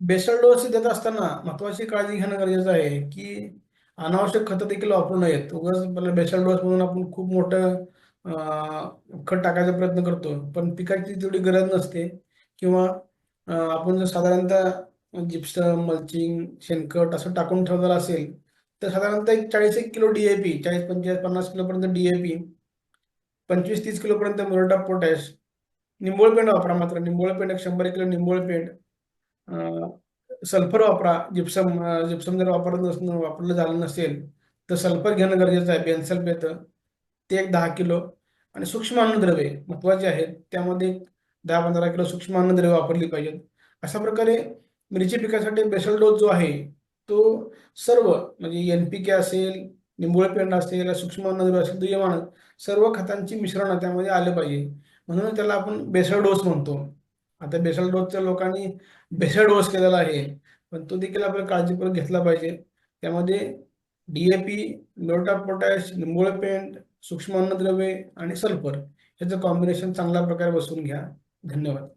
Basal dose देत असताना महत्वाची काळजी घेणं गरजेचं आहे की अनावश्यक खतं देखील वापरू नयेत. उगाच बेसल डोस म्हणून आपण खूप मोठं खत टाकायचा प्रयत्न करतो. पण पिकाची तेवढी गरज नसते. किंवा आपण जर साधारणतः जिप्सम मल्चिंग शेणखत असं टाकून ठेवलेलं असेल तर साधारणतः एक चाळीस एक किलो डीएपी चाळीस पंचेचाळीस पन्नास किलोपर्यंत डीएपी पंचवीस तीस किलोपर्यंत मुरटा पोटॅश निंबोळ पेंड वापरा मात्र. निंबोळ पेंड एक शंभर किलो निंबोळ पेंड सल्फर वापरा जिप्सम जिप्सम जर वापरत नस वापरलं झालं नसेल तर सल्फर घेणं गरजेचं आहे बेन्सल्फ येतं ते एक दहा किलो. आणि सूक्ष्म अन्नद्रव्ये महत्त्वाचे आहेत त्यामध्ये एक दहा पंधरा किलो सूक्ष्म अन्नद्रव्ये वापरली पाहिजेत. अशा प्रकारे मिरची पिकासाठी बेसल डोस जो आहे तो सर्व म्हणजे एन पी के असेल निंबोळ पेंड असेल सूक्ष्म अन्नद्रव्य असेल दुय्यमान सर्व खतांची मिश्रण त्यामध्ये आलं पाहिजे. म्हणून त्याला आपण बेसल डोस म्हणतो. आता बेसल डोसच्या लोकांनी बेसल डोस केलेला आहे. पण तो देखील आपल्याला काळजीपूर्वक घेतला पाहिजे. त्यामध्ये डीएपी लोटा पोटॅश निंबोळ पेंट सूक्ष्म अन्नद्रव्ये आणि सल्फर याचं कॉम्बिनेशन चांगल्या प्रकारे बसवून घ्या. धन्यवाद.